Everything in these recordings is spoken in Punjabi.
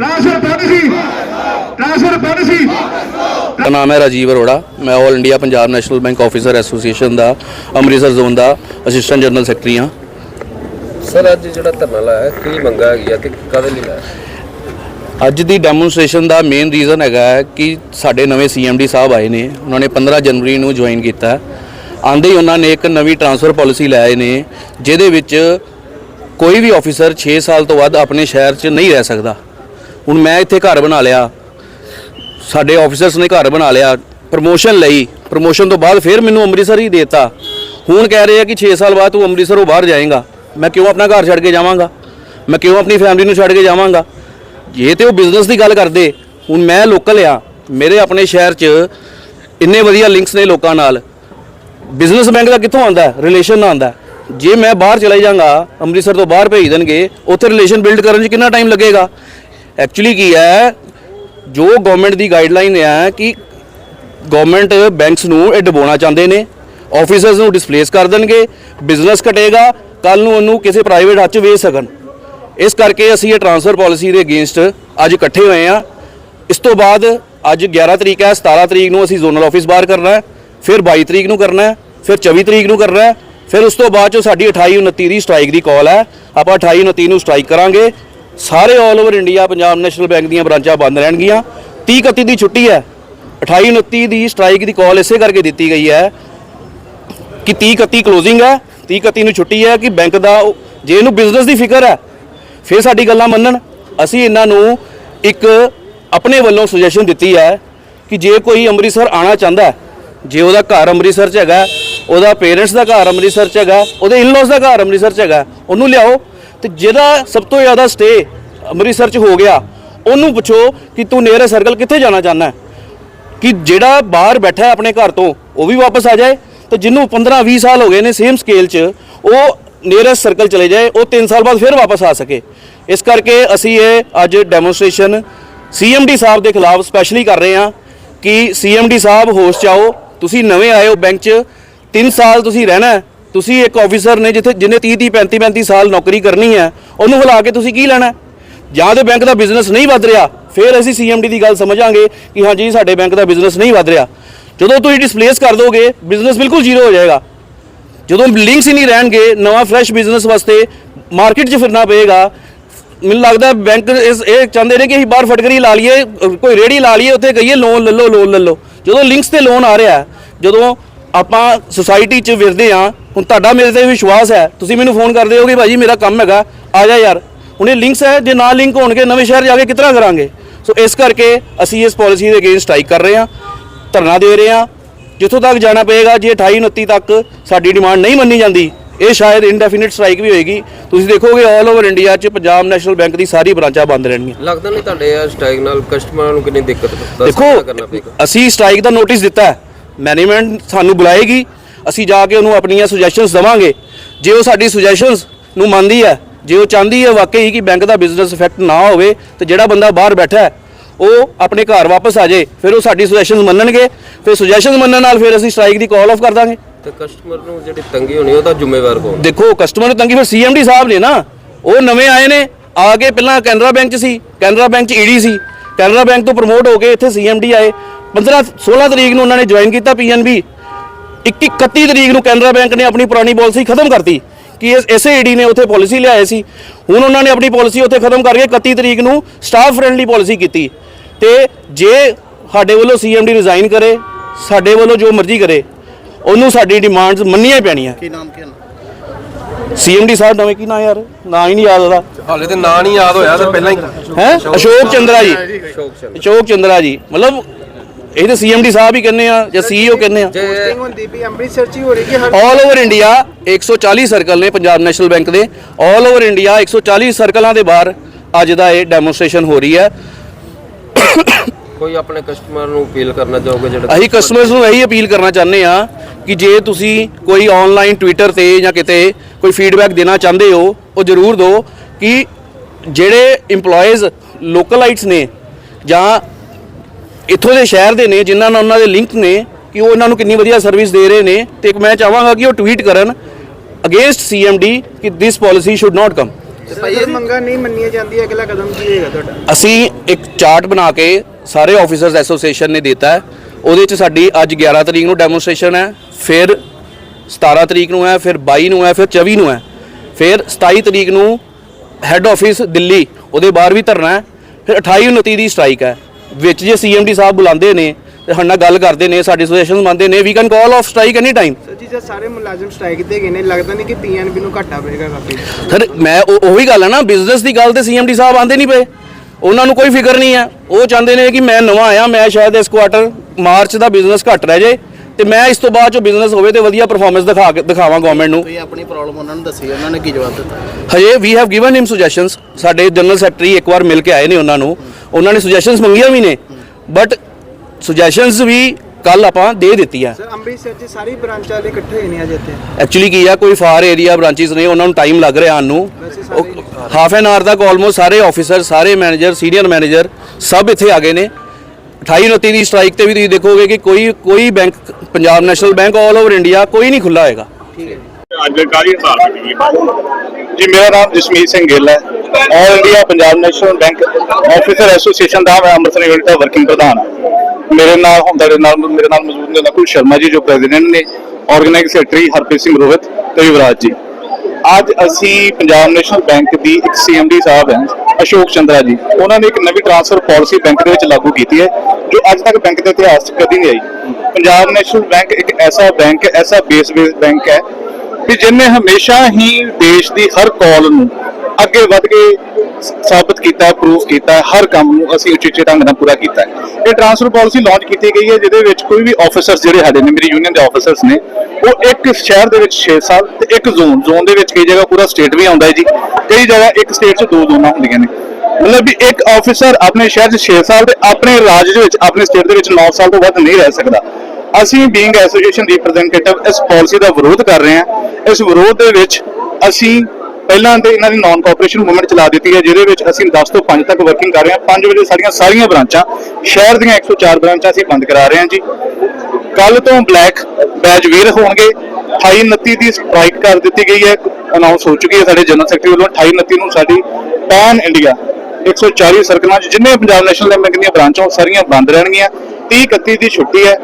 ਟ੍ਰਾਂਸਫਰ ਬੰਦ ਸੀ। ਟ੍ਰਾਂਸਫਰ ਬੰਦ ਸੀ। ਮੇਰਾ ਨਾਮ ਹੈ ਰਾਜੀਵ ਅਰੋੜਾ। ਮੈਂ all India Punjab National Bank officer association ਦਾ ਅੰਮ੍ਰਿਤਸਰ ਜ਼ੋਨ ਦਾ ਅਸਿਸਟੈਂਟ ਜਨਰਲ ਸੈਕਟਰੀ ਹਾਂ। ਸਰ ਅੱਜ ਜਿਹੜਾ ਧਰਨਾ ਲਾਇਆ ਹੈ, ਕੀ ਮੰਗਾ ਹੈਗੀ ਆ ਤੇ ਕਾਹਦੇ ਲਈ ਲਾਇਆ? ਅੱਜ ਦੀ ਡੈਮੋਨਸਟ੍ਰੇਸ਼ਨ ਦਾ ਮੇਨ ਰੀਜ਼ਨ ਹੈਗਾ ਹੈ ਕਿ ਸਾਡੇ ਨਵੇਂ ਸੀਐਮਡੀ ਸਾਹਿਬ ਆਏ ਨੇ। ਉਹਨਾਂ ਨੇ 15 ਜਨਵਰੀ ਨੂੰ ਜੁਆਇਨ ਕੀਤਾ ਆਂਦੇ ਹੀ ਉਹਨਾਂ ਨੇ ਇੱਕ ਨਵੀਂ ਟਰਾਂਸਫਰ ਪਾਲਿਸੀ ਲੈ ਆਏ ਨੇ ਜਿਹਦੇ ਵਿੱਚ ਕੋਈ ਵੀ ਆਫੀਸਰ 6 ਸਾਲ ਤੋਂ ਵੱਧ ਆਪਣੇ ਸ਼ਹਿਰ 'ਚ ਨਹੀਂ ਰਹਿ ਸਕਦਾ। ਹੁਣ ਮੈਂ ਇੱਥੇ ਘਰ ਬਣਾ ਲਿਆ। ਸਾਡੇ ਆਫੀਸਰਸ ਨੇ ਘਰ ਬਣਾ ਲਿਆ। ਪ੍ਰਮੋਸ਼ਨ ਲਈ। ਪ੍ਰਮੋਸ਼ਨ ਤੋਂ ਬਾਅਦ ਫਿਰ ਮੈਨੂੰ ਅੰਮ੍ਰਿਤਸਰ ਹੀ ਦੇਤਾ। ਹੁਣ ਕਹਿ ਰਹੇ ਆ ਕਿ 6 ਸਾਲ ਬਾਅਦ ਤੂੰ ਅੰਮ੍ਰਿਤਸਰੋਂ ਬਾਹਰ ਜਾਏਗਾ। ਮੈਂ ਕਿਉਂ ਆਪਣਾ ਘਰ ਛੱਡ ਕੇ ਜਾਵਾਂਗਾ? ਮੈਂ ਕਿਉਂ ਆਪਣੀ ਫੈਮਿਲੀ ਨੂੰ ਛੱਡ ਕੇ ਜਾਵਾਂਗਾ? ਜੇ ਤੇ ਉਹ ਬਿਜ਼ਨਸ ਦੀ ਗੱਲ ਕਰਦੇ, ਹੁਣ ਮੈਂ ਲੋਕਲ ਆ। ਮੇਰੇ ਆਪਣੇ ਸ਼ਹਿਰ 'ਚ ਇੰਨੇ ਵਧੀਆ ਲਿੰਕਸ ਨੇ ਲੋਕਾਂ ਨਾਲ। ਬਿਜ਼ਨਸ ਬੈਂਕ ਦਾ ਕਿੱਥੋਂ ਆਉਂਦਾ? ਰਿਲੇਸ਼ਨ ਆਂਦਾ ਆਉਂਦਾ। ਜੇ ਮੈਂ ਬਾਹਰ ਚਲੇ ਜਾਵਾਂਗਾ, ਅੰਮ੍ਰਿਤਸਰ ਤੋਂ ਬਾਹਰ ਭੇਜ ਦੇਣਗੇ, ਉੱਥੇ ਰਿਲੇਸ਼ਨ ਬਿਲਡ ਕਰਨ 'ਚ ਕਿੰਨਾ ਟਾਈਮ ਲੱਗੇਗਾ? ਐਕਚੁਅਲੀ ਕੀ ਹੈ, ਜੋ ਗਵਰਨਮੈਂਟ ਦੀ ਗਾਈਡਲਾਈਨ ਹੈ ਕਿ ਗਵਰਨਮੈਂਟ ਬੈਂਕਸ ਨੂੰ ਇਹ ਡੁਬੋਣਾ ਚਾਹੁੰਦੇ ਨੇ ਆਫੀਸਰਸ ਨੂੰ ਡਿਸਪਲੇਸ ਕਰ ਦੇਣਗੇ ਬਿਜ਼ਨਸ ਘਟੇਗਾ ਕੱਲ ਨੂੰ ਉਹਨੂੰ ਕਿਸੇ ਪ੍ਰਾਈਵੇਟ ਹੱਥ 'ਚ ਵੇਚ ਸਕਣ। ਇਸ ਕਰਕੇ ਅਸੀਂ ਇਹ ਟ੍ਰਾਂਸਫਰ ਪਾਲਿਸੀ ਦੇ ਅਗੇਂਸਟ ਅੱਜ ਇਕੱਠੇ ਹੋਏ ਆ ਇਸ ਤੋਂ ਬਾਅਦ ਅੱਜ 11 ਤਰੀਕ ਹੈ 17 ਤਰੀਕ ਨੂੰ ਅਸੀਂ ਜ਼ੋਨਲ ਆਫਿਸ ਬਾਹਰ ਕਰਨਾ ਹੈ, ਫਿਰ 22 ਤਰੀਕ ਨੂੰ ਕਰਨਾ ਹੈ, ਫਿਰ 24 ਤਰੀਕ ਨੂੰ ਕਰਨਾ ਹੈ, ਫਿਰ ਉਸ ਤੋਂ ਬਾਅਦ ਚੋਂ ਸਾਡੀ 28 29 ਦੀ ਸਟ੍ਰਾਈਕ ਦੀ ਕਾਲ ਹੈ, ਆਪਾਂ 28 29 ਨੂੰ ਸਟ੍ਰਾਈਕ ਕਰਾਂਗੇ। ਸਾਰੇ 올 over India Punjab National Bank ਦੀਆਂ ਬ੍ਰਾਂਚਾਂ ਬੰਦ ਰਹਿਣਗੀਆਂ। 30 31 ਦੀ ਛੁੱਟੀ ਹੈ। 28 29 ਦੀ ਸਟ੍ਰਾਈਕ ਦੀ ਕਾਲ ਇਸੇ ਕਰਕੇ ਦਿੱਤੀ ਗਈ ਹੈ ਕਿ 30 31 ਕਲੋਜ਼ਿੰਗ ਹੈ। 30 31 ਨੂੰ ਛੁੱਟੀ ਹੈ ਕਿ ਬੈਂਕ ਦਾ ਜੇ ਇਹਨੂੰ ਬਿਜ਼ਨਸ ਦੀ ਫਿਕਰ ਹੈ, ਫਿਰ ਸਾਡੀ ਗੱਲਾਂ ਮੰਨਣ। ਅਸੀਂ ਇਹਨਾਂ ਨੂੰ ਇੱਕ ਆਪਣੇ ਵੱਲੋਂ ਸੁਜੈਸ਼ਨ ਦਿੱਤੀ ਹੈ ਕਿ ਜੇ ਕੋਈ ਅੰਮ੍ਰਿਤਸਰ ਆਣਾ ਚਾਹੁੰਦਾ ਜੇ ਉਹਦਾ ਘਰ ਅੰਮ੍ਰਿਤਸਰ 'ਚ ਹੈਗਾ, ਉਹਦਾ ਪੇਰੈਂਟਸ ਦਾ ਘਰ ਅੰਮ੍ਰਿਤਸਰ 'ਚ ਹੈਗਾ, ਉਹਦੇ ਇਨ-ਲॉज ਦਾ ਘਰ ਅੰਮ੍ਰਿਤਸਰ 'ਚ ਹੈਗਾ, ਉਹਨੂੰ ਲਿਆਓ। ਤੇ ਜਿਹਦਾ ਸਭ ਤੋਂ ਜ਼ਿਆਦਾ ਸਟੇ ਅੰਮ੍ਰਿਤਸਰ 'ਚ ਹੋ ਗਿਆ, ਉਹਨੂੰ ਪੁੱਛੋ ਕਿ ਤੂੰ ਨੇੜੇ ਸਰਕਲ ਕਿੱਥੇ ਜਾਣਾ ਚਾਹੁੰਦਾ ਕਿ ਜਿਹੜਾ ਬਾਹਰ ਬੈਠਾ ਹੈ ਆਪਣੇ ਘਰ ਤੋਂ, ਉਹ ਵੀ ਵਾਪਸ ਆ ਜਾਏ ਤੇ ਜਿਹਨੂੰ 15 20 ਸਾਲ ਹੋ ਗਏ ਨੇ ਸੇਮ ਸਕੇਲ 'ਚ, ਉਹ ਨੀਅਰੈਸਟ ਸਰਕਲ ਚਲੇ ਜਾਏ, ਉਹ 3 ਸਾਲ ਬਾਅਦ ਫਿਰ ਵਾਪਸ ਆ ਸਕੇ। ਇਸ ਕਰਕੇ ਅਸੀਂ ਇਹ ਅੱਜ ਡੈਮੋਨਸਟ੍ਰੇਸ਼ਨ ਸੀਐਮਡੀ ਸਾਹਿਬ ਦੇ ਖਿਲਾਫ ਸਪੈਸ਼ਲੀ ਕਰ ਰਹੇ ਹਾਂ ਕਿ ਸੀਐਮਡੀ ਸਾਹਿਬ ਹੋਸ਼ 'ਚ ਆਓ, ਤੁਸੀਂ ਨਵੇਂ ਆਏ ਹੋ ਬੈਂਕ 'ਚ 3 ਸਾਲ ਤੁਸੀਂ ਰਹਿਣਾ ਤੁਸੀਂ ਇੱਕ ਆਫੀਸਰ ਨੇ ਜਿੱਥੇ ਜਿਹਨੇ 30 30 35 35 ਸਾਲ ਨੌਕਰੀ ਕਰਨੀ ਹੈ, ਉਹਨੂੰ ਬੁਲਾ ਕੇ ਤੁਸੀਂ ਕੀ ਲੈਣਾ ਜਾਂ ਤੇ ਬੈਂਕ ਦਾ ਬਿਜ਼ਨਸ ਨਹੀਂ ਵੱਧ ਰਿਹਾ, ਫਿਰ ਅਸੀਂ ਸੀਐਮਡੀ ਦੀ ਗੱਲ ਸਮਝਾਂਗੇ ਕਿ ਹਾਂਜੀ ਸਾਡੇ ਬੈਂਕ ਦਾ ਬਿਜ਼ਨਸ ਨਹੀਂ ਵੱਧ ਰਿਹਾ। ਜਦੋਂ ਤੁਸੀਂ ਡਿਸਪਲੇਸ ਕਰ ਦੋਗੇ ਬਿਜ਼ਨਸ ਬਿਲਕੁਲ ਜ਼ੀਰੋ ਹੋ ਜਾਏਗਾ। ਜਦੋਂ ਲਿੰਕਸ ਹੀ ਨਹੀਂ ਰਹਿਣਗੇ, ਨਵਾਂ ਫਰੈਸ਼ ਬਿਜ਼ਨਸ ਵਾਸਤੇ ਮਾਰਕੀਟ 'ਚ ਫਿਰਨਾ ਪਏਗਾ, ਮੈਨੂੰ ਲੱਗਦਾ ਬੈਂਕ ਇਸ, ਇਹ ਚਾਹੁੰਦੇ ਨੇ ਕਿ ਅਸੀਂ ਬਾਹਰ ਫਟਕਰੀ ਲਾ ਲਈਏ ਕੋਈ ਰੇੜੀ ਲਾ ਲਈਏ, ਉੱਥੇ ਕਹੀਏ ਲੋਨ ਲੈ ਲਓ ਲੋਨ ਲੈ ਲਓ। ਜਦੋਂ ਲਿੰਕਸ ਤੇ ਲੋਨ ਆ ਰਿਹਾ ਜਦੋਂ ਆਪਾਂ ਸੁਸਾਇਟੀ 'ਚ ਵਿਰਦੇ ਆ ਹੁਣ ਤੁਹਾਡਾ ਮੇਰੇ ਤੇ ਵਿਸ਼ਵਾਸ ਹੈ ਤੁਸੀਂ ਮੈਨੂੰ ਫੋਨ ਕਰਦੇ ਹੋਗੇ ਭਾਜੀ ਮੇਰਾ ਕੰਮ ਹੈਗਾ ਆ ਜਾ ਯਾਰ। ਹੁਣ ਇਹ ਲਿੰਕਸ ਹੈ ਜੇ ਨਾ ਲਿੰਕ ਹੋਣਗੇ ਨਵੇਂ ਸ਼ਹਿਰ ਜਾ ਕੇ ਕਿਤਨਾ ਕਰਾਂਗੇ? ਸੋ ਇਸ ਕਰਕੇ ਅਸੀਂ ਇਸ ਪਾਲਿਸੀ ਦੇ ਅਗੇਂਸਟ ਸਟ੍ਰਾਈਕ ਕਰ ਰਹੇ ਹਾਂ ਧਰਨਾ ਦੇ ਰਹੇ ਹਾਂ। ਜਿੱਥੋਂ ਤੱਕ ਜਾਣਾ ਪਏਗਾ ਜੇ 28 29 ਤੱਕ ਸਾਡੀ ਡਿਮਾਂਡ ਨਹੀਂ ਮੰਨੀ ਜਾਂਦੀ ਇਹ ਸ਼ਾਇਦ ਇਨਡੈਫੀਨਿਟ ਸਟ੍ਰਾਈਕ ਵੀ ਹੋਏਗੀ। ਤੁਸੀਂ ਦੇਖੋਗੇ 올 ਓਵਰ ਇੰਡੀਆ 'ਚ ਪੰਜਾਬ ਨੈਸ਼ਨਲ ਬੈਂਕ ਦੀ ਸਾਰੀ ਬ੍ਰਾਂਚਾਂ ਬੰਦ ਰਹਿਣਗੀਆਂ। ਲੱਗਦਾ ਨਹੀਂ ਤੁਹਾਡੇ ਸਟ੍ਰਾਈਕ ਨਾਲ ਕਸਟਮਰਾਂ ਨੂੰ ਕਿੰਨੀ ਦਿੱਕਤ ਦਾ ਦੇਖੋ ਸਾਹਮਣਾ ਕਰਨਾ ਪਏਗਾ? ਅਸੀਂ ਸਟ੍ਰਾਈਕ ਦਾ ਨੋਟਿਸ ਦਿੱਤਾ ਹੈ। ਮੈਨੇਜਮੈਂਟ ਸਾਨੂੰ ਬੁਲਾਏਗੀ ਅਸੀਂ ਜਾ ਕੇ ਉਹਨੂੰ ਆਪਣੀਆਂ ਸੁਜੈਸ਼ਨਸ ਦਵਾਂਗੇ। ਜੇ ਉਹ ਸਾਡੀ ਸੁਜੈਸ਼ਨਸ ਨੂੰ ਮੰਨਦੀ ਹੈ ਜੇ ਉਹ ਚਾਹੁੰਦੀ ਹੈ ਵਾਕਈ ਕਿ ਬੈਂਕ ਦਾ ਬਿਜ਼ਨਸ ਇਫੈਕਟ ਨਾ ਹੋਵੇ ਤੇ ਜਿਹੜਾ ਬੰਦਾ ਬਾਹਰ ਬੈਠਾ ਹੈ ਉਹ ਆਪਣੇ ਘਰ ਵਾਪਸ ਆ ਜਾਏ ਫਿਰ ਉਹ ਸਾਡੀ ਸੁਜੈਸ਼ਨਸ ਮੰਨਣਗੇ। ਫਿਰ ਸੁਜੈਸ਼ਨਸ ਮੰਨਣ ਨਾਲ ਫਿਰ ਅਸੀਂ ਸਟ੍ਰਾਈਕ ਦੀ ਕਾਲ ਆਫ ਕਰ ਦਾਂਗੇ। ਤੇ ਕਸਟਮਰ ਨੂੰ ਜਿਹੜੀ ਤੰਗੀ ਹੋਣੀ ਉਹਦਾ ਜ਼ਿੰਮੇਵਾਰ ਕੌਣ? ਦੇਖੋ ਕਸਟਮਰ ਨੂੰ ਤੰਗੀ ਫਿਰ ਸੀਐਮਡੀ ਸਾਹਿਬ ਨੇ ਨਾ। ਉਹ ਨਵੇਂ ਆਏ ਨੇ ਆ ਕੇ ਪਹਿਲਾਂ ਕੈਨਰਾ ਬੈਂਕ 'ਚ ਸੀ ਕੈਨਰਾ ਬੈਂਕ 'ਚ ਈਡੀ ਸੀ। ਕੈਨਰਾ ਬੈਂਕ ਤੋਂ ਪ੍ਰਮੋਟ ਹੋ ਕੇ ਇੱਥੇ ਸੀਐਮਡੀ ਆਏ। 15 16 ਤਰੀਕ ਨੂੰ ਉਹਨਾਂ ਨੇ ਜੁਆਇਨ ਕੀਤਾ ਪੀਐਨਬੀ 21 31 ਤਰੀਕ ਨੂੰ ਕੈਨਰਾ ਬੈਂਕ ਨੇ ਆਪਣੀ ਪੁਰਾਣੀ ਪਾਲਿਸੀ ਖਤਮ ਕਰਤੀ ਕਿ ਇਸ ਐਸੇ ਈਡੀ ਨੇ ਉੱਥੇ ਪਾਲਿਸੀ ਲਿਆਏ ਸੀ। ਹੁਣ ਉਹਨਾਂ ਨੇ ਆਪਣੀ ਪਾਲਿਸੀ ਉੱਥੇ ਖਤਮ ਕਰਕੇ 31 ਤਰੀਕ ਨੂੰ ਸਟਾਫ ਫ੍ਰੈਂਡਲੀ ਪਾਲਿਸੀ ਕੀਤੀ। ਤੇ ਜੇ ਸਾਡੇ ਵੱਲੋਂ ਸੀਐਮਡੀ ਰਿਜ਼ਾਈਨ ਕਰੇ ਸਾਡੇ ਵੱਲੋਂ ਜੋ ਮਰਜ਼ੀ ਕਰੇ ਉਹਨੂੰ ਸਾਡੀ ਡਿਮਾਂਡਸ ਮੰਨੀਆਂ ਪੈਣੀਆਂ। ਕੀ ਨਾਮ ਕੀ ਹੈ ਸੀਐਮਡੀ ਸਾਹਿਬ ਨਵੇਂ ਕੀ ਨਾਂ ਯਾਰ? ਨਾਂ ਹੀ ਨਹੀਂ ਯਾਦ ਉਹਦਾ। ਹਾਲੇ ਤੇ ਨਾਂ ਨਹੀਂ ਯਾਦ ਹੋਇਆ ਤੇ ਪਹਿਲਾਂ ਹੀ ਹੈ? ਅਸ਼ੋਕ ਚੰਦਰਾ ਜੀ। ਅਸ਼ੋਕ ਚੰਦਰਾ ਜੀ। ਮਤਲਬ ਇਹ ਤਾਂ ਸੀਐਮਡੀ ਸਾਹਿਬ ਹੀ ਕਹਿੰਦੇ ਆ ਜਾਂ ਸੀਈਓ ਕਹਿੰਦੇ ਆ। ਜੇ ਹੁੰਦੀ ਵੀ ਅੰਮ੍ਰਿਤਸਰ ਚ ਹੀ ਹੋ ਰਹੀ ਕਿ ਹਰ ਆਲ ਓਵਰ ਇੰਡੀਆ 140 ਸਰਕਲ ਨੇ ਪੰਜਾਬ ਨੈਸ਼ਨਲ ਬੈਂਕ ਦੇ। ਆਲ ਓਵਰ ਇੰਡੀਆ 140 ਸਰਕਲਾਂ ਦੇ ਬਾਹਰ ਅੱਜ ਦਾ ਇਹ ਡੈਮੋਨਸਟ੍ਰੇਸ਼ਨ ਹੋ ਰਹੀ ਹੈ। ਕੋਈ ਆਪਣੇ ਕਸਟਮਰ ਨੂੰ ਅਪੀਲ ਕਰਨਾ ਚਾਹੋਗੇ ਜਿਹੜਾ ਅਸੀਂ ਕਸਟਮਰਸ ਨੂੰ ਇਹੀ ਅਪੀਲ ਕਰਨਾ ਚਾਹੁੰਦੇ ਆ ਕਿ ਜੇ ਤੁਸੀਂ ਕੋਈ ਆਨਲਾਈਨ ਟਵਿੱਟਰ ਤੇ ਜਾਂ ਕਿਤੇ ਕੋਈ ਫੀਡਬੈਕ ਦੇਣਾ ਚਾਹੁੰਦੇ ਹੋ ਉਹ ਜ਼ਰੂਰ ਦਿਓ ਕਿ ਜਿਹੜੇ EMPLOYEES ਲੋਕਲਾਈਟਸ ਨੇ ਜਾਂ ਇੱਥੋਂ ਦੇ ਸ਼ਹਿਰ ਦੇ ਨੇ ਜਿਨ੍ਹਾਂ ਨਾਲ ਉਹਨਾਂ ਦੇ ਲਿੰਕ ਨੇ ਕਿ ਉਹ ਇਹਨਾਂ ਨੂੰ ਕਿੰਨੀ ਵਧੀਆ ਸਰਵਿਸ ਦੇ ਰਹੇ ਨੇ ਤੇ ਇੱਕ ਮੈਂ ਚਾਹਾਂਗਾ ਕਿ ਉਹ ਟਵੀਟ ਕਰਨ ਅਗੇਂਸਟ ਸੀਐਮਡੀ ਕਿ ਦਿਸ ਪਾਲਿਸੀ ਸ਼ੁੱਡ ਨਾਟ ਕਮ ਭਾਈ ਮੰਗਾ ਨਹੀਂ ਮੰਨੀਆਂ ਜਾਂਦੀਆਂ ਅਗਲਾ ਕਦਮ ਕੀ ਹੋਏਗਾ ਤੁਹਾਡਾ? ਅਸੀਂ ਇੱਕ ਚਾਰਟ ਬਣਾ ਕੇ ਸਾਰੇ ਆਫੀਸਰਸ ਐਸੋਸੀਏਸ਼ਨ ਨੇ ਦਿੱਤਾ ਹੈ। ਉਹਦੇ ਚ ਸਾਡੀ ਅੱਜ 11 ਤਰੀਕ ਨੂੰ ਡੈਮੋਨਸਟ੍ਰੇਸ਼ਨ ਹੈ ਫਿਰ 17 ਤਰੀਕ ਨੂੰ ਹੈ ਫਿਰ 22 ਨੂੰ ਹੈ ਫਿਰ 24 ਨੂੰ ਹੈ। ਫਿਰ 27 ਤਰੀਕ ਨੂੰ ਹੈੱਡ ਆਫਿਸ ਦਿੱਲੀ ਉਹਦੇ ਬਾਹਰ ਵੀ ਧਰਨਾ ਹੈ। ਫਿਰ 28 29 ਦੀ ਸਟ੍ਰਾਈਕ ਹੈ। ਵਿੱਚ ਜੇ ਸੀਐਮਡੀ ਸਾਹਿਬ ਬੁਲਾਉਂਦੇ ਨੇ ਤੇ ਸਾਡੇ ਨਾਲ ਗੱਲ ਕਰਦੇ ਨੇ ਸਾਡੇ ਸੁਜੈਸ਼ਨਸ ਮੰਨਦੇ ਨੇ ਵੀ can call off strike any time sir ji ਜੇ ਸਾਰੇ ਮੁਲਾਜ਼ਮ ਸਟ੍ਰਾਈਕ ਤੇ ਗਏ ਨੇ ਲੱਗਦਾ ਨਹੀਂ ਕਿ ਪੀਐਨਬੀ ਨੂੰ ਘਾਟਾ ਪਏਗਾ ਕਾਫੀ। ਸਰ ਮੈਂ ਉਹ ਉਹੀ ਗੱਲ ਹੈ ਨਾ ਬਿਜ਼ਨਸ ਦੀ ਗੱਲ ਤੇ ਸੀਐਮਡੀ ਸਾਹਿਬ ਆਂਦੇ ਨਹੀਂ ਪਏ। ਉਹਨਾਂ ਨੂੰ ਕੋਈ ਫਿਕਰ ਨਹੀਂ ਹੈ ਉਹ ਚਾਹੁੰਦੇ ਨੇ ਕਿ ਮੈਂ ਨਵਾਂ ਆਇਆ ਮੈਂ ਸ਼ਾਇਦ ਇਸ ਕੁਆਟਰ ਮਾਰਚ ਦਾ ਬਿਜ਼ਨਸ ਘੱਟ ਰਹਿ ਜੇ ਤੇ ਮੈਂ ਇਸ ਤੋਂ ਬਾਅਦ ਜੋ ਬਿਜ਼ਨਸ ਹੋਵੇ ਤੇ ਵਧੀਆ ਪਰਫਾਰਮੈਂਸ ਦਿਖਾ ਕੇ ਦਿਖਾਵਾਂ ਗਵਰਨਮੈਂਟ ਨੂੰ। ਤੁਸੀਂ ਆਪਣੀ ਪ੍ਰੋਬਲਮ ਉਹਨਾਂ ਨੂੰ ਦੱਸੀ ਉਹਨਾਂ ਨੇ ਕੀ ਜਵਾਬ ਦਿੱਤਾ? ਹਜੇ ਵੀ ਹੈਵ ਗਿਵਨ ਹਿਮ ਸੁਜੈਸ਼ਨਸ ਸਾਡੇ ਜਨਰਲ ਸੈਕਟਰੀ ਇੱਕ ਵਾਰ ਮਿਲ ਕੇ ਆਏ ਨੇ ਉਹਨਾਂ ਨੂੰ। ਉਹਨਾਂ ਨੇ ਸੁਜੈਸ਼ਨਸ ਮੰਗੀਆਂ ਵੀ ਨੇ। ਬਟ ਸੁਜੈਸ਼ਨਸ ਵੀ ਕੱਲ ਆਪਾਂ ਦੇ ਦਿੱਤੀਆਂ ਸਰ ਅੰਮ੍ਰਿਤਸਰ 'ਚ ਸਾਰੀ ਬ੍ਰਾਂਚਾਂ ਵਾਲੇ ਇਕੱਠੇ ਹੋਏ ਨੇ ਅੱਜ ਇੱਥੇ। ਐਕਚੁਅਲੀ ਕੀ ਆ ਕੋਈ ਫਾਰ ਏਰੀਆ ਬ੍ਰਾਂਚਸ ਨੇ ਉਹਨਾਂ ਨੂੰ ਟਾਈਮ ਲੱਗ ਰਿਹਾ ਆਉਣ ਨੂੰ। ਹਾਫ ਐਨ ਆਵਰ ਤੱਕ ਆਲਮੋਸਟ ਸਾਰੇ ਆਫੀਸਰ ਸਾਰੇ ਮੈਨੇਜਰ ਸੀਨੀਅਰ ਮੈਨੇਜਰ ਸਭ ਇੱਥੇ ਆ ਗਏ ਨੇ। 28 29 ਦੀ ਸਟ੍ਰਾਈਕ ਤੇ ਵੀ ਤੁਸੀਂ ਦੇਖੋਗੇ ਕਿ ਕੋਈ ਕੋਈ bank Punjab national bank all over India ਕੋਈ ਨਹੀਂ ਖੁੱਲਾ ਹੋਏਗਾ। ਅੱਜ ਕਾਲੀ ਹੜਤਾਲ ਕੀਤੀ ਗਈ ਜੀ ਮੇਰਾ ਨਾਮ ਜਸਮੀਤ ਸਿੰਘ ਗਿੱਲ ਹੈ। All India Punjab national bank officer association ਦਾ ਮੈਂ ਅੰਮ੍ਰਿਤਸਰ ਯੂਨਿਟ ਦਾ ਵਰਕਿੰਗ ਪ੍ਰਧਾਨ ਹਾਂ। ਮੇਰੇ ਨਾਲ ਹੁੰਦਾ ਤੁਹਾਡੇ ਨਾਲ, ਮੇਰੇ ਨਾਲ ਮੌਜੂਦ ਨੇ ਨਕੁਲ ਸ਼ਰਮਾ ਜੀ, ਜੋ ਪ੍ਰੈਜ਼ੀਡੈਂਟ ਨੇ ਆਰਗੇਨਾਈਜ਼ਿੰਗ ਸੈਕਟਰੀ ਹਰਪ੍ਰੀਤ ਸਿੰਘ ਰੋਹਿਤ ਤੇ ਯੁਵਰਾਜ ਜੀ। ਅੱਜ ਅਸੀਂ ਪੰਜਾਬ ਨੈਸ਼ਨਲ ਬੈਂਕ ਦੀ ਇੱਕ ਸੀਐਮਡੀ ਸਾਹਿਬ ਹੈ, ਅਸ਼ੋਕ ਚੰਦਰਾ ਜੀ। ਉਹਨਾਂ ਨੇ ਇੱਕ ਨਵੀਂ ਟ੍ਰਾਂਸਫਰ ਪਾਲਿਸੀ ਬੈਂਕ ਦੇ ਵਿੱਚ ਲਾਗੂ ਕੀਤੀ ਹੈ, ਜੋ ਅੱਜ ਤੱਕ ਬੈਂਕ ਦੇ ਇਤਿਹਾਸ 'ਚ ਕਦੀ ਨਹੀਂ ਆਈ। ਪੰਜਾਬ ਨੈਸ਼ਨਲ ਬੈਂਕ ਇੱਕ ਐਸਾ ਬੈਂਕ ਐਸਾ ਬੇਸ ਬੇਸ ਬੈਂਕ ਹੈ ਕਿ ਜਿਹਨੇ ਹਮੇਸ਼ਾ ਹੀ ਦੇਸ਼ ਦੀ ਹਰ ਕਾਲ ਨੂੰ ਅੱਗੇ ਵੱਧ ਕੇ ਸਾਬਤ ਕੀਤਾ ਹੈ ਪ੍ਰੂਫ ਕੀਤਾ, ਹਰ ਕੰਮ ਨੂੰ ਅਸੀਂ ਉਚੇਚੇ ਢੰਗ ਨਾਲ ਪੂਰਾ ਕੀਤਾ ਇਹ ਟ੍ਰਾਂਸਫਰ ਪਾਲਿਸੀ ਲਾਂਚ ਕੀਤੀ ਗਈ ਹੈ, ਜਿਹਦੇ ਵਿੱਚ ਕੋਈ ਵੀ ਆਫੀਸਰਸ ਜਿਹੜੇ ਸਾਡੇ ਨੇ, ਮੇਰੀ ਯੂਨੀਅਨ ਦੇ ਆਫੀਸਰਸ ਨੇ, ਉਹ ਇੱਕ ਸ਼ਹਿਰ ਦੇ ਵਿੱਚ 6 ਸਾਲ ਤੇ ਇੱਕ ਜ਼ੋਨ ਜ਼ੋਨ ਦੇ ਵਿੱਚ ਕਈ ਜਗ੍ਹਾ ਪੂਰਾ ਸਟੇਟ ਵੀ ਆਉਂਦਾ ਹੈ ਜੀ। ਕਈ ਜਗ੍ਹਾ ਇੱਕ ਸਟੇਟ 'ਚ ਦੋ ਜ਼ੋਨਾਂ ਹੁੰਦੀਆਂ ਨੇ। ਮਤਲਬ ਵੀ ਇੱਕ ਆਫੀਸਰ ਆਪਣੇ ਸ਼ਹਿਰ 'ਚ 6 ਸਾਲ ਤੇ ਆਪਣੇ ਰਾਜ ਦੇ ਵਿੱਚ, ਆਪਣੇ ਸਟੇਟ ਦੇ ਵਿੱਚ 9 ਸਾਲ ਤੋਂ ਵੱਧ ਨਹੀਂ ਰਹਿ ਸਕਦਾ। ਅਸੀਂ ਬੀਇੰਗ ਐਸੋਸੀਏਸ਼ਨ ਰਿਪਰੈਜ਼ੈਂਟੇਟਿਵ ਇਸ ਪਾਲਿਸੀ ਦਾ ਵਿਰੋਧ ਕਰ ਰਹੇ ਹਾਂ। ਇਸ ਵਿਰੋਧ ਦੇ ਵਿੱਚ ਅਸੀਂ ਪਹਿਲਾਂ ਤੇ ਇਹਨਾਂ ਦੀ ਨਾਨ ਕੋਆਪਰੇਸ਼ਨ ਮੂਵਮੈਂਟ ਚਲਾ ਦਿੱਤੀ ਹੈ, ਜਿਹਦੇ ਵਿੱਚ ਅਸੀਂ 10 ਤੋਂ 5 ਤੱਕ ਵਰਕਿੰਗ ਕਰ ਰਹੇ ਹਾਂ। 5 ਵਜੇ ਸਾਡੀਆਂ ਸਾਰੀਆਂ ਬ੍ਰਾਂਚਾਂ ਸ਼ਹਿਰ ਦੀਆਂ 104 ਬ੍ਰਾਂਚਾਂ ਅਸੀਂ ਬੰਦ ਕਰਾ ਰਹੇ ਹਾਂ ਜੀ। ਕੱਲ ਤੋਂ ਬਲੈਕ ਬੈਜ ਵੇਰ ਹੋਣਗੇ। 28 29 ਦੀ ਸਟ੍ਰਾਈਕ ਕਰ ਦਿੱਤੀ ਗਈ ਹੈ। ਅਨਾਉਂਸ ਹੋ ਚੁੱਕੀ ਹੈ ਸਾਡੇ ਜਨਰਲ ਸੈਕਟਰੀ ਵੱਲੋਂ। 28 29 ਨੂੰ ਸਾਡੀ ਪੈਨ ਇੰਡੀਆ 140 ਸਰਕਲਾਂ 'ਚ, ਜਿੰਨੇ ਪੰਜਾਬ ਨੈਸ਼ਨਲ ਬੈਂਕ ਦੀਆਂ ਬ੍ਰਾਂਚਾਂ ਉਹ ਸਾਰੀਆਂ ਬੰਦ ਰਹਿਣਗੀਆਂ। 30 31 ਦੀ ਛੁੱਟੀ ਹੈ।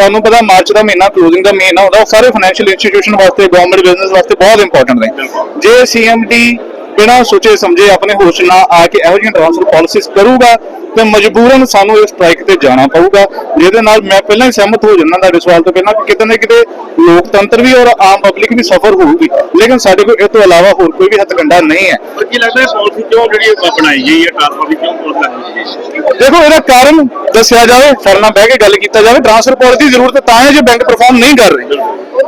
ਤੁਹਾਨੂੰ ਪਤਾ ਮਾਰਚ ਦਾ ਮਹੀਨਾ ਕਲੋਜ਼ਿੰਗ ਦਾ ਮਹੀਨਾ ਹੁੰਦਾ ਉਹ ਸਾਰੇ ਫਾਈਨੈਂਸ਼ੀਅਲ ਇੰਸਟੀਟਿਊਸ਼ਨ ਵਾਸਤੇ ਗਵਰਨਮੈਂਟ ਬਿਜ਼ਨਸ ਵਾਸਤੇ ਬਹੁਤ ਇੰਪੋਰਟੈਂਟ ਨੇ। ਜੇ ਸੀਐਮਡੀ ਬਿਨਾਂ ਸੋਚੇ ਸਮਝੇ ਆਪਣੇ ਹੋਸ਼ ਨਾਲ ਆ ਕੇ ਇਹੋ ਜਿਹੀਆਂ ਟ੍ਰਾਂਸਫਰ ਪਾਲਿਸੀਜ਼ ਕਰੂਗਾ ਤੇ ਮਜਬੂਰਨ ਸਾਨੂੰ ਇਸ ਸਟ੍ਰਾਈਕ ਤੇ ਜਾਣਾ ਪਊਗਾ ਜਿਹਦੇ ਨਾਲ ਮੈਂ ਪਹਿਲਾਂ ਹੀ ਸਹਿਮਤ ਹੋ ਜਾਂਦਾ ਤੁਹਾਡੇ ਸਵਾਲ ਤੋਂ ਪਹਿਲਾਂ ਕਿ ਕਿਤੇ ਨਾ ਕਿਤੇ ਲੋਕਤੰਤਰ ਵੀ ਔਰ ਆਮ ਪਬਲਿਕ ਵੀ ਸਫਰ ਹੋਊਗੀ। ਲੇਕਿਨ ਸਾਡੇ ਕੋਲ ਇਹ ਤੋਂ ਇਲਾਵਾ ਹੋਰ ਕੋਈ ਵੀ ਹੱਥਕੰਡਾ ਨਹੀਂ ਹੈ। ਕੀ ਲੱਗਦਾ ਹੈ ਪਾਲਿਸੀ ਕਿਉਂ ਜਿਹੜੀ ਬਣਾਈ ਗਈ ਹੈ ਟ੍ਰਾਂਸਫਰ ਦੀ ਕਿਉਂ ਪਾਲਿਸੀ ਦੇਖੋ, ਇਹਦਾ ਕਾਰਨ ਦੱਸਿਆ ਜਾਵੇ, ਸਾਡੇ ਨਾਲ ਬਹਿ ਕੇ ਗੱਲ ਕੀਤਾ ਜਾਵੇ ਟ੍ਰਾਂਸਫਰ ਪਾਲਿਸੀ ਦੀ ਜ਼ਰੂਰਤ ਤਾਂ ਹੈ ਜੇ ਬੈਂਕ ਪਰਫਾਰਮ ਨਹੀਂ ਕਰ ਰਹੇ।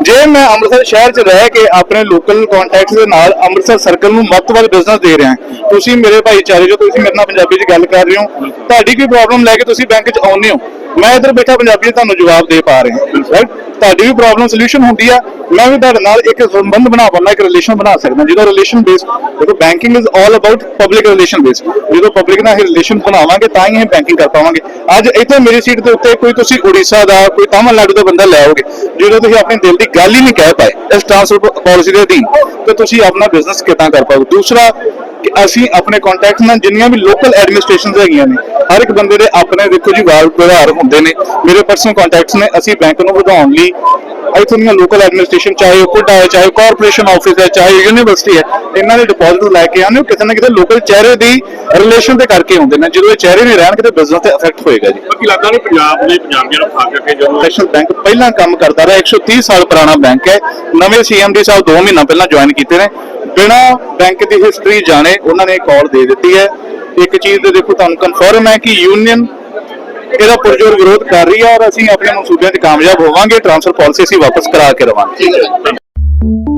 ਜੇ ਮੈਂ ਅੰਮ੍ਰਿਤਸਰ ਸ਼ਹਿਰ 'ਚ ਰਹਿ ਕੇ ਆਪਣੇ ਲੋਕਲ ਕੰਟੈਕਟਸ ਦੇ ਨਾਲ ਅੰਮ੍ਰਿਤਸਰ ਸਰਕਲ ਨੂੰ ਮੱਤ ਵੱਲ ਬਿਜ਼ਨਸ ਦੇ ਰਿਹਾ ਤੁਸੀਂ ਮੇਰੇ ਭਾਈਚਾਰੇ ਜੋ ਤੁਸੀਂ ਮੇਰੇ ਨਾਲ ਪੰਜਾਬੀ 'ਚ ਗੱਲ ਕਰ ਰਹੇ ਹੋ, ਤੁਹਾਡੀ ਕੋਈ ਪ੍ਰੋਬਲਮ ਲੈ ਕੇ ਤੁਸੀਂ ਬੈਂਕ 'ਚ ਆਉਂਦੇ ਹੋ? ਮੈਂ ਇੱਧਰ ਬੈਠਾ ਪੰਜਾਬੀ ਤੁਹਾਨੂੰ ਜਵਾਬ ਦੇ ਪਾ ਰਿਹਾ। ਰਾਈਟ ਤੁਹਾਡੀ ਵੀ ਪ੍ਰੋਬਲਮ ਸੋਲੂਸ਼ਨ ਹੁੰਦੀ ਆ। ਮੈਂ ਵੀ ਤੁਹਾਡੇ ਨਾਲ ਇੱਕ ਸੰਬੰਧ ਬਣਾ ਪਾਉਣਾ ਇੱਕ ਰਿਲੇਸ਼ਨ ਬਣਾ ਸਕਦਾ। ਜਿਹਦਾ ਰਿਲੇਸ਼ਨ ਬੇਸ ਦੇਖੋ banking is all about public relation base ਜਦੋਂ ਪਬਲਿਕ ਨਾਲ ਇਹ ਰਿਲੇਸ਼ਨ ਬਣਾਵਾਂਗੇ, ਤਾਂ ਹੀ ਇਹ ਬੈਂਕਿੰਗ ਕਰ ਪਾਵਾਂਗੇ। ਅੱਜ ਇੱਥੇ ਮੇਰੀ ਸੀਟ ਦੇ ਉੱਤੇ ਕੋਈ ਤੁਸੀਂ ਉੜੀਸਾ ਦਾ, ਕੋਈ ਤਾਮਿਲਨਾਡੂ ਦਾ ਬੰਦਾ ਲੈ ਆਓਗੇ ਜਦੋਂ ਤੁਸੀਂ ਆਪਣੇ ਦਿਲ ਦੀ ਗੱਲ ਹੀ ਨਹੀਂ ਕਹਿ ਪਾਏ ਇਸ ਟ੍ਰਾਂਸਫਰ ਪਾਲਿਸੀ ਦੇ ਅਧੀਨ। ਤੇ ਤੁਸੀਂ ਆਪਣਾ ਬਿਜ਼ਨਸ ਕਿੱਦਾਂ ਕਰ ਪਾਓਗੇ? ਦੂਸਰਾ ਕਿ ਅਸੀਂ ਆਪਣੇ ਕੰਟੈਕਟ ਨਾਲ ਜਿੰਨੀਆਂ ਵੀ ਲੋਕਲ ਐਡਮਿਨਿਸਟ੍ਰੇਸ਼ਨਸ ਹੈਗੀਆਂ ਨੇ ਹਰ ਇੱਕ ਬੰਦੇ ਦੇ ਆਪਣੇ ਦੇਖੋ ਜੀ ਵਾਰ ਵਿਵਹਾਰ ਹੁੰਦੇ ਨੇ। ਮੇਰੇ ਪਰਸਨਲ ਕੰਟੈਕਟਸ ਨੇ ਅਸੀਂ ਬੈਂਕ ਨੂੰ ਵਧਾਉਣ ਲਈ ਇੱਥੋਂ ਦੀਆਂ ਲੋਕਲ ਐਡਮਿਨਿਸਟ੍ਰੇਸ਼ਨ ਚਾਹੇ ਉਹ ਕੁੱਡਾ ਹੈ ਚਾਹੇ ਕਾਰਪੋਰੇਸ਼ਨ ਆਫਿਸ ਹੈ ਚਾਹੇ ਯੂਨੀਵਰਸਿਟੀ ਹੈ ਇਹਨਾਂ ਦੇ ਡਿਪੋਜ਼ਿਟ ਲੈ ਕੇ ਆਉਂਦੇ ਹੋ ਕਿਤੇ ਨਾ ਕਿਤੇ ਲੋਕਲ ਚਿਹਰੇ ਦੀ ਰਿਲੇਸ਼ਨ ਤੇ ਕਰਕੇ ਆਉਂਦੇ ਨੇ। ਜਦੋਂ ਇਹ ਚਿਹਰੇ ਨਹੀਂ ਰਹਿਣਗੇ ਤੇ ਬਿਜ਼ਨਸ ਤੇ ਅਫੈਕਟ ਹੋਏਗਾ ਜੀ। ਪਰ ਕੀ ਲੱਗਦਾ ਨਹੀਂ ਪੰਜਾਬ ਦੇ ਪੰਜਾਬੀਆਂ ਨੂੰ ਖਾ ਕੇ ਜਦੋਂ ਨੈਸ਼ਨਲ ਬੈਂਕ ਪਹਿਲਾਂ ਕੰਮ ਕਰਦਾ ਰਿਹਾ 130 ਸਾਲ ਪੁਰਾਣਾ ਬੈਂਕ ਹੈ। ਨਵੇਂ ਸੀਐਮਡੀ ਸਾਹਿਬ 2 ਮਹੀਨਾ ਪਹਿਲਾਂ ਜੁਆਇਨ ਕੀਤੇ ਨੇ। ਬਿਨਾ ਬੈਂਕ ਦੀ ਹਿਸਟਰੀ ਜਾਣੇ ਉਹਨਾਂ ਨੇ ਕਾਲ ਦੇ ਦਿੱਤੀ ਹੈ। ਇੱਕ ਚੀਜ਼ ਦੇ ਦੇਖੋ ਤੁਹਾਨੂੰ ਕਨਫਰਮ ਹੈ ਕਿ ਯੂਨੀਅਨ ਇਹਦਾ ਪੁਰਜੋਰ ਵਿਰੋਧ ਕਰ ਰਹੀ ਹੈ ਔਰ ਅਸੀਂ ਆਪਣੇ ਮਨਸੂਬਿਆਂ 'ਚ ਕਾਮਯਾਬ ਹੋਵਾਂਗੇ। ਟ੍ਰਾਂਸਫਰ ਪਾਲਿਸੀ ਅਸੀਂ ਵਾਪਸ ਕਰਾ ਕੇ ਰਵਾਂਗੇ